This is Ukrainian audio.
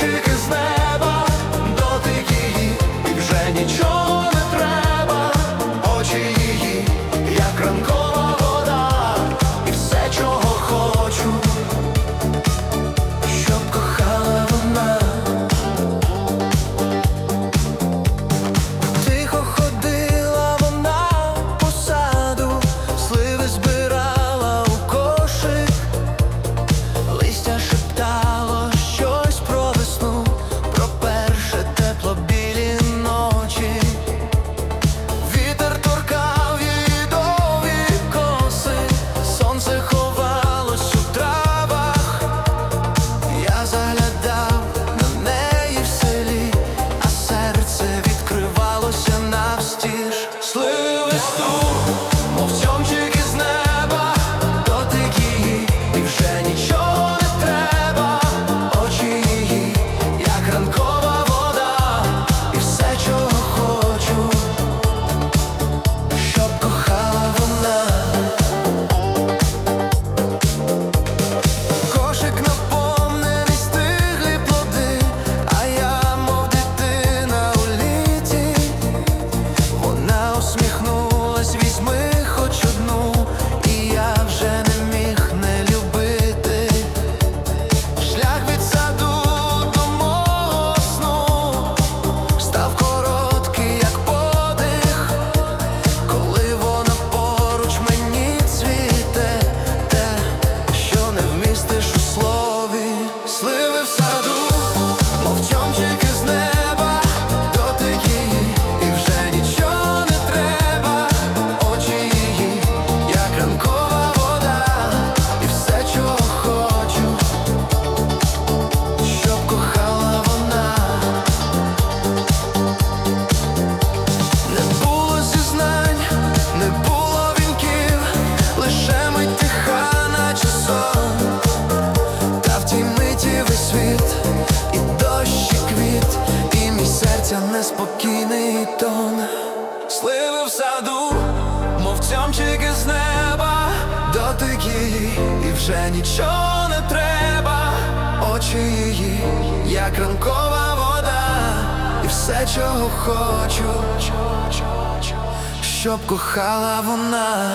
тільки з неба, дотик її, і вже нічого не треба, очі її, як ранкові. в саду, мов цьомчики з неба, дотики її, і вже нічого не треба, очі її, як ранкова вода, і все, чого хочу, щоб кохала вона.